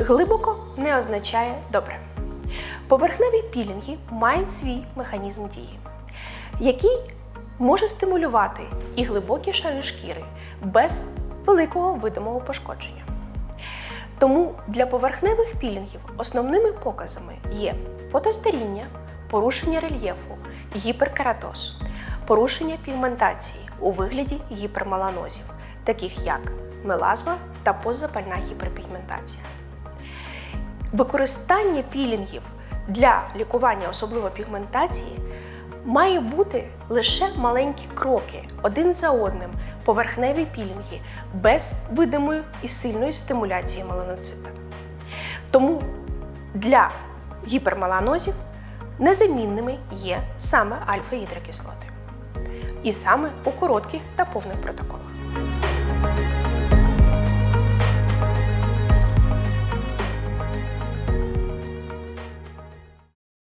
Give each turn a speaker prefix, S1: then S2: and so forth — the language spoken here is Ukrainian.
S1: Глибоко не означає добре. Поверхневі пілінги мають свій механізм дії, який може стимулювати і глибокі шари шкіри без великого видимого пошкодження. Тому для поверхневих пілінгів основними показами є фотостаріння, порушення рельєфу, гіперкератоз, порушення пігментації у вигляді гіпермеланозів, таких як мелазма та постзапальна гіперпігментація. Використання пілінгів для лікування особливо пігментації має бути лише маленькі кроки один за одним, поверхневі пілінги без видимої і сильної стимуляції меланоцита. Тому для гіпермеланозів незамінними є саме альфа-гідрокислоти. І саме у коротких та повних протоколах.